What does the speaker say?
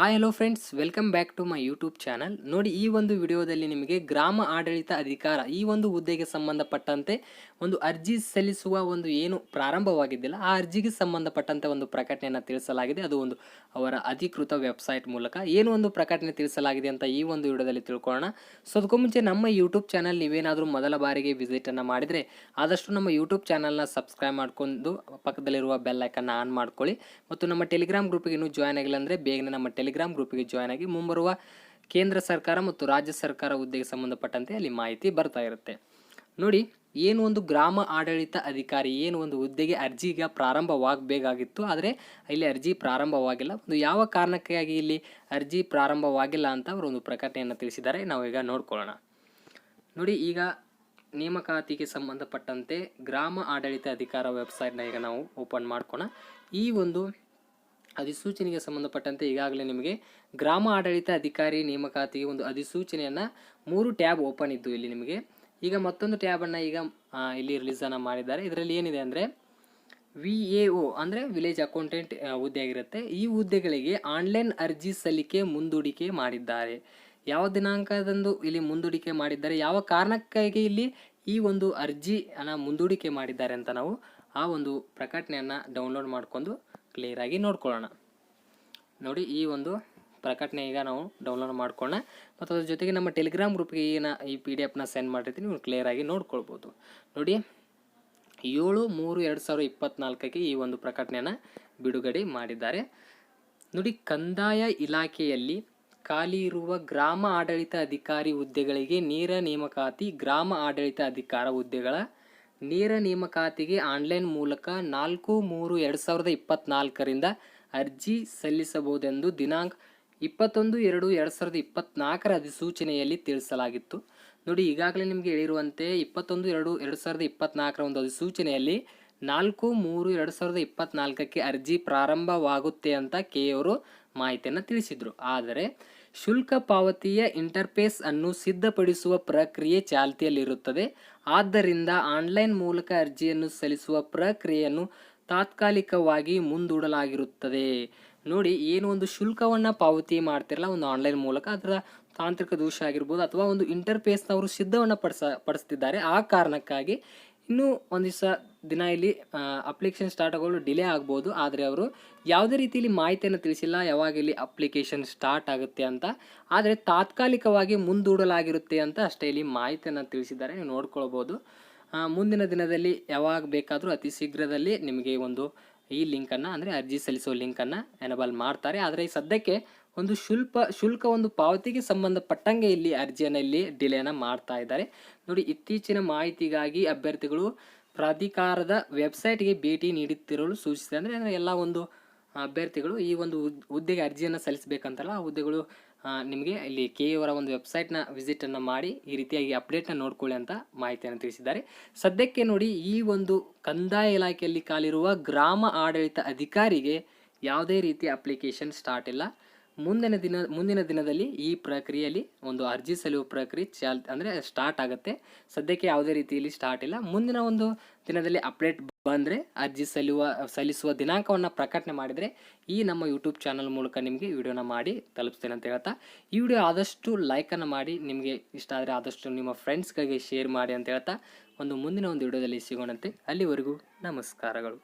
Hi hello friends welcome back to my YouTube channel ನೋಡಿ, ಈ ಒಂದು ವಿಡಿಯೋದಲ್ಲಿ ನಿಮಗೆ ಗ್ರಾಮ ಆಡಳಿತ ಅಧಿಕಾರ, ಈ ಒಂದು ಹುದ್ದೆಗೆ ಸಂಬಂಧಪಟ್ಟಂತೆ ಒಂದು ಅರ್ಜಿ ಸಲ್ಲಿಸುವ ಒಂದು ಏನು ಪ್ರಾರಂಭವಾಗಿದ್ದಿಲ್ಲ, ಆ ಅರ್ಜಿಗೆ ಸಂಬಂಧಪಟ್ಟಂತೆ ಒಂದು ಪ್ರಕಟಣೆಯನ್ನು ತಿಳಿಸಲಾಗಿದೆ. ಅದು ಒಂದು ಅವರ ಅಧಿಕೃತ ವೆಬ್ಸೈಟ್ ಮೂಲಕ ಏನು ಒಂದು ಪ್ರಕಟಣೆ ತಿಳಿಸಲಾಗಿದೆ ಅಂತ ಈ ಒಂದು ವಿಡಿಯೋದಲ್ಲಿ ತಿಳ್ಕೊಳ್ಳೋಣ. ಸೊ ಅದಕ್ಕೂ ಮುಂಚೆ ನಮ್ಮ ಯೂಟ್ಯೂಬ್ ಚಾನಲ್ ನೀವೇನಾದರೂ ಮೊದಲ ಬಾರಿಗೆ ವಿಸಿಟನ್ನು ಮಾಡಿದರೆ ಆದಷ್ಟು ನಮ್ಮ ಯೂಟ್ಯೂಬ್ ಚಾನಲ್ನ ಸಬ್ಸ್ಕ್ರೈಬ್ ಮಾಡ್ಕೊಂಡು ಪಕ್ಕದಲ್ಲಿರುವ ಬೆಲ್ ಐಕನ್ನ ಆನ್ ಮಾಡ್ಕೊಳ್ಳಿ. ಮತ್ತು ನಮ್ಮ ಟೆಲಿಗ್ರಾಮ್ ಗ್ರೂಪಿಗೆ ಇನ್ನೂ ಜಾಯ್ನ್ ಆಗಿಲ್ಲ ಅಂದರೆ ಬೇಗನೆ ನಮ್ಮ ಟೆಲಿಗ್ರಾಮ್ ಗ್ರೂಪಿಗೆ ಜಾಯ್ನ್ ಆಗಿ ಮುಂಬರುವ ಕೇಂದ್ರ ಸರ್ಕಾರ ಮತ್ತು ರಾಜ್ಯ ಸರ್ಕಾರ ಹುದ್ದೆಗೆ ಸಂಬಂಧಪಟ್ಟಂತೆ ಅಲ್ಲಿ ಮಾಹಿತಿ ಬರ್ತಾ ಇರುತ್ತೆ. ನೋಡಿ, ಏನು ಒಂದು ಗ್ರಾಮ ಆಡಳಿತ ಅಧಿಕಾರಿ ಏನು ಒಂದು ಹುದ್ದೆಗೆ ಅರ್ಜಿಗೆ ಪ್ರಾರಂಭವಾಗಬೇಕಾಗಿತ್ತು, ಆದರೆ ಇಲ್ಲಿ ಅರ್ಜಿ ಪ್ರಾರಂಭವಾಗಿಲ್ಲ. ಒಂದು ಯಾವ ಕಾರಣಕ್ಕಾಗಿ ಇಲ್ಲಿ ಅರ್ಜಿ ಪ್ರಾರಂಭವಾಗಿಲ್ಲ ಅಂತ ಅವರು ಒಂದು ಪ್ರಕಟಣೆಯನ್ನು ತಿಳಿಸಿದ್ದಾರೆ. ನಾವು ಈಗ ನೋಡ್ಕೊಳ್ಳೋಣ. ನೋಡಿ, ಈಗ ನೇಮಕಾತಿಗೆ ಸಂಬಂಧಪಟ್ಟಂತೆ ಗ್ರಾಮ ಆಡಳಿತ ಅಧಿಕಾರ ವೆಬ್ಸೈಟ್ನ ಈಗ ನಾವು ಓಪನ್ ಮಾಡ್ಕೋಣ. ಈ ಒಂದು ಅಧಿಸೂಚನೆಗೆ ಸಂಬಂಧಪಟ್ಟಂತೆ ಈಗಾಗಲೇ ನಿಮಗೆ ಗ್ರಾಮ ಆಡಳಿತ ಅಧಿಕಾರಿ ನೇಮಕಾತಿಗೆ ಒಂದು ಅಧಿಸೂಚನೆಯನ್ನು ಮೂರು ಟ್ಯಾಬ್ ಓಪನ್ ಇದ್ದು ಇಲ್ಲಿ ನಿಮಗೆ. ಈಗ ಮತ್ತೊಂದು ಟ್ಯಾಬನ್ನು ಈಗ ಇಲ್ಲಿ ರಿಲೀಸನ್ನು ಮಾಡಿದ್ದಾರೆ. ಇದರಲ್ಲಿ ಏನಿದೆ ಅಂದರೆ ವಿ ಎ ಒ ಅಂದರೆ ವಿಲೇಜ್ ಅಕೌಂಟೆಂಟ್ ಹುದ್ದೆ ಆಗಿರುತ್ತೆ. ಈ ಹುದ್ದೆಗಳಿಗೆ ಆನ್ಲೈನ್ ಅರ್ಜಿ ಸಲ್ಲಿಕೆ ಮುಂದೂಡಿಕೆ ಮಾಡಿದ್ದಾರೆ. ಯಾವ ದಿನಾಂಕದಂದು ಇಲ್ಲಿ ಮುಂದೂಡಿಕೆ ಮಾಡಿದ್ದಾರೆ, ಯಾವ ಕಾರಣಕ್ಕಾಗಿ ಇಲ್ಲಿ ಈ ಒಂದು ಅರ್ಜಿಯನ್ನು ಮುಂದೂಡಿಕೆ ಮಾಡಿದ್ದಾರೆ ಅಂತ ನಾವು ಆ ಒಂದು ಪ್ರಕಟಣೆಯನ್ನು ಡೌನ್ಲೋಡ್ ಮಾಡಿಕೊಂಡು ಕ್ಲಿಯರಾಗಿ ನೋಡ್ಕೊಳ್ಳೋಣ. ನೋಡಿ, ಈ ಒಂದು ಪ್ರಕಟಣೆ ಈಗ ನಾವು ಡೌನ್ಲೋಡ್ ಮಾಡ್ಕೊಳ್ಳೋಣ. ಮತ್ತು ಅದ್ರ ಜೊತೆಗೆ ನಮ್ಮ ಟೆಲಿಗ್ರಾಮ್ ಗ್ರೂಪ್ಗೆ ಈಗ ಈ ಪಿ ಡಿ ಎಫ್ನ ಸೆಂಡ್ ಮಾಡಿರ್ತೀನಿ, ನೀವು ಕ್ಲಿಯರಾಗಿ ನೋಡ್ಕೊಳ್ಬೋದು. ನೋಡಿ, ಏಳು ಮೂರು ಎರಡು ಸಾವಿರದ ಇಪ್ಪತ್ನಾಲ್ಕಕ್ಕೆ ಈ ಒಂದು ಪ್ರಕಟಣೆಯನ್ನು ಬಿಡುಗಡೆ ಮಾಡಿದ್ದಾರೆ. ನೋಡಿ, ಕಂದಾಯ ಇಲಾಖೆಯಲ್ಲಿ ಖಾಲಿ ಇರುವ ಗ್ರಾಮ ಆಡಳಿತ ಅಧಿಕಾರಿ ಹುದ್ದೆಗಳಿಗೆ ನೇರ ನೇಮಕಾತಿ, ಗ್ರಾಮ ಆಡಳಿತ ಅಧಿಕಾರ ಹುದ್ದೆಗಳ ನೇರ ನೇಮಕಾತಿಗೆ ಆನ್ಲೈನ್ ಮೂಲಕ ನಾಲ್ಕು ಮೂರು ಎರಡು ಸಾವಿರದ ಇಪ್ಪತ್ತ್ನಾಲ್ಕರಿಂದ ಅರ್ಜಿ ಸಲ್ಲಿಸಬಹುದೆಂದು ದಿನಾಂಕ ಇಪ್ಪತ್ತೊಂದು ಎರಡು ಎರಡು ಸಾವಿರದ ಇಪ್ಪತ್ತ್ನಾಲ್ಕರ ಅಧಿಸೂಚನೆಯಲ್ಲಿ ತಿಳಿಸಲಾಗಿತ್ತು. ನೋಡಿ, ಈಗಾಗಲೇ ನಿಮಗೆ ಹೇಳಿರುವಂತೆ ಇಪ್ಪತ್ತೊಂದು ಎರಡು ಎರಡು ಸಾವಿರದ ಇಪ್ಪತ್ತ್ನಾಲ್ಕರ ಒಂದು ಅಧಿಸೂಚನೆಯಲ್ಲಿ ನಾಲ್ಕು ಮೂರು ಎರಡು ಸಾವಿರದ ಇಪ್ಪತ್ನಾಲ್ಕಕ್ಕೆ ಅರ್ಜಿ ಪ್ರಾರಂಭವಾಗುತ್ತೆ ಅಂತ ಕೆ ಅವರು ಮಾಹಿತಿಯನ್ನು ತಿಳಿಸಿದರು. ಆದರೆ ಶುಲ್ಕ ಪಾವತಿಯ ಇಂಟರ್ಫೇಸ್ ಅನ್ನು ಸಿದ್ಧಪಡಿಸುವ ಪ್ರಕ್ರಿಯೆ ಚಾಲ್ತಿಯಲ್ಲಿರುತ್ತದೆ. ಆದ್ದರಿಂದ ಆನ್ಲೈನ್ ಮೂಲಕ ಅರ್ಜಿಯನ್ನು ಸಲ್ಲಿಸುವ ಪ್ರಕ್ರಿಯೆಯನ್ನು ತಾತ್ಕಾಲಿಕವಾಗಿ ಮುಂದೂಡಲಾಗಿರುತ್ತದೆ. ನೋಡಿ, ಏನು ಒಂದು ಶುಲ್ಕವನ್ನು ಪಾವತಿ ಮಾಡ್ತಿರಲ್ಲ, ಒಂದು ಆನ್ಲೈನ್ ಮೂಲಕ ಅದರ ತಾಂತ್ರಿಕ ದೋಷ ಆಗಿರ್ಬೋದು ಅಥವಾ ಒಂದು ಇಂಟರ್ಫೇಸ್ನವರು ಸಿದ್ಧವನ್ನು ಪಡಿಸ, ಪಡಿಸ್ತಿದ್ದಾರೆ. ಆ ಕಾರಣಕ್ಕಾಗಿ ಇನ್ನೂ ಒಂದು ದಿವಸ, ದಿನ ಇಲ್ಲಿ ಅಪ್ಲಿಕೇಶನ್ ಸ್ಟಾರ್ಟ್ ಆಗೋದು ಡಿಲೇ ಆಗ್ಬೋದು. ಆದರೆ ಅವರು ಯಾವುದೇ ರೀತಿಯಲ್ಲಿ ಮಾಹಿತಿಯನ್ನು ತಿಳಿಸಿಲ್ಲ, ಯಾವಾಗ ಇಲ್ಲಿ ಅಪ್ಲಿಕೇಶನ್ ಸ್ಟಾರ್ಟ್ ಆಗುತ್ತೆ ಅಂತ. ಆದರೆ ತಾತ್ಕಾಲಿಕವಾಗಿ ಮುಂದೂಡಲಾಗಿರುತ್ತೆ ಅಂತ ಅಷ್ಟೇ ಇಲ್ಲಿ ಮಾಹಿತಿಯನ್ನು ತಿಳಿಸಿದ್ದಾರೆ. ನೀವು ನೋಡ್ಕೊಳ್ಬೋದು. ಮುಂದಿನ ದಿನದಲ್ಲಿ ಯಾವಾಗ ಬೇಕಾದರೂ ಅತಿ ಶೀಘ್ರದಲ್ಲಿ ನಿಮಗೆ ಒಂದು ಈ ಲಿಂಕನ್ನು, ಅಂದರೆ ಅರ್ಜಿ ಸಲ್ಲಿಸೋ ಲಿಂಕನ್ನು ಎನಬಲ್ ಮಾಡ್ತಾರೆ. ಆದರೆ ಈ ಸದ್ಯಕ್ಕೆ ಒಂದು ಶುಲ್ಕ ಶುಲ್ಕ ಒಂದು ಪಾವತಿಗೆ ಸಂಬಂಧಪಟ್ಟಂಗೆ ಇಲ್ಲಿ ಅರ್ಜಿಯನ್ನು ಇಲ್ಲಿ ಡಿಲೇನ ಮಾಡ್ತಾ ಇದ್ದಾರೆ. ನೋಡಿ, ಇತ್ತೀಚಿನ ಮಾಹಿತಿಗಾಗಿ ಅಭ್ಯರ್ಥಿಗಳು ಪ್ರಾಧಿಕಾರದ ವೆಬ್ಸೈಟ್ಗೆ ಭೇಟಿ ನೀಡುತ್ತಿರಲು ಸೂಚಿಸಿದೆ ಅಂದರೆ ಎಲ್ಲ ಒಂದು ಅಭ್ಯರ್ಥಿಗಳು ಈ ಒಂದು ಹುದ್- ಹುದ್ದೆಗೆ ಅರ್ಜಿಯನ್ನು ಸಲ್ಲಿಸಬೇಕಂತಲ್ಲ, ಆ ಹುದ್ದೆಗಳು ನಿಮಗೆ ಇಲ್ಲಿ ಕೆ ಅವರ ಒಂದು ವೆಬ್ಸೈಟ್ನ ವಿಸಿಟನ್ನು ಮಾಡಿ ಈ ರೀತಿಯಾಗಿ ಅಪ್ಡೇಟ್ನ ನೋಡ್ಕೊಳ್ಳಿ ಅಂತ ಮಾಹಿತಿಯನ್ನು ತಿಳಿಸಿದ್ದಾರೆ. ಸದ್ಯಕ್ಕೆ ನೋಡಿ, ಈ ಒಂದು ಕಂದಾಯ ಇಲಾಖೆಯಲ್ಲಿ ಕಾಲಿರುವ ಗ್ರಾಮ ಆಡಳಿತ ಅಧಿಕಾರಿಗೆ ಯಾವುದೇ ರೀತಿಯ ಅಪ್ಲಿಕೇಶನ್ ಸ್ಟಾರ್ಟ್ ಇಲ್ಲ. ಮುಂದಿನ ದಿನ, ಮುಂದಿನ ದಿನದಲ್ಲಿ ಈ ಪ್ರಕ್ರಿಯೆಯಲ್ಲಿ ಒಂದು ಅರ್ಜಿ ಸಲ್ಲುವ ಪ್ರಕ್ರಿಯೆ ಚಾಲ್, ಅಂದರೆ ಸ್ಟಾರ್ಟ್ ಆಗುತ್ತೆ. ಸದ್ಯಕ್ಕೆ ಯಾವುದೇ ರೀತಿಯಲ್ಲಿ ಸ್ಟಾರ್ಟ್ ಇಲ್ಲ. ಮುಂದಿನ ಒಂದು ದಿನದಲ್ಲಿ ಅಪ್ಡೇಟ್ ಬಂದರೆ ಅರ್ಜಿ ಸಲ್ಲುವ ಸಲ್ಲಿಸುವ ದಿನಾಂಕವನ್ನು ಪ್ರಕಟಣೆ ಮಾಡಿದರೆ ಈ ನಮ್ಮ ಯೂಟ್ಯೂಬ್ ಚಾನಲ್ ಮೂಲಕ ನಿಮಗೆ ವಿಡಿಯೋನ ಮಾಡಿ ತಲುಪಿಸ್ತೇನೆ ಅಂತ ಹೇಳ್ತಾ. ಈ ವಿಡಿಯೋ ಆದಷ್ಟು ಲೈಕನ್ನು ಮಾಡಿ, ನಿಮಗೆ ಇಷ್ಟ ಆದರೆ ಆದಷ್ಟು ನಿಮ್ಮ ಫ್ರೆಂಡ್ಸ್ಗಾಗಿ ಶೇರ್ ಮಾಡಿ ಅಂತ ಹೇಳ್ತಾ. ಒಂದು ಮುಂದಿನ ಒಂದು ವಿಡಿಯೋದಲ್ಲಿ ಸಿಗೋಣಂತೆ. ಅಲ್ಲಿವರೆಗೂ ನಮಸ್ಕಾರಗಳು.